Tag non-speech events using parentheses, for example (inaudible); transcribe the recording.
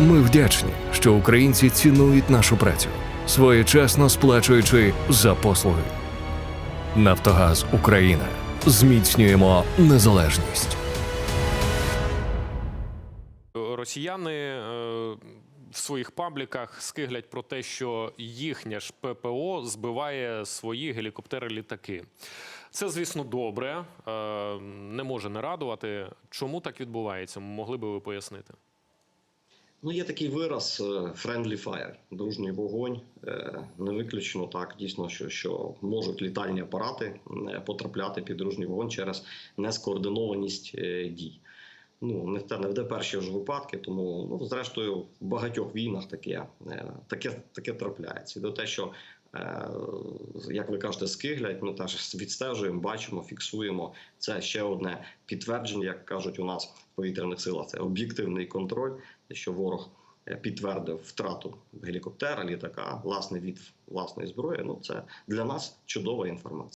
Ми вдячні, що українці цінують нашу працю, своєчасно сплачуючи за послуги. Нафтогаз Україна. Зміцнюємо незалежність. Росіяни е, в своїх пабліках скиглять про те, що їхнє ж ППО збиває свої гелікоптери-літаки. Це, звісно, добре, е, не може не радувати. Чому так відбувається? Могли би ви пояснити? Ну, є такий вираз е, friendly fire, дружній вогонь. Е, Не виключно так, дійсно, що, що можуть літальні апарати е, потрапляти під дружній вогонь через нескоординованість дій. Ну, не це не де перші ж випадки, тому ну, зрештою в багатьох війнах таке, е, таке, таке трапляється. І до те, що е, як ви кажете, скиглять, ми теж (laughs) відстежуємо, бачимо, фіксуємо. Це ще одне підтвердження, як кажуть у нас в повітряних силах. Це об'єктивний контроль, що ворог е, підтвердив втрату гелікоптера, літака, власне від власної зброї. Ну це для нас чудова інформація.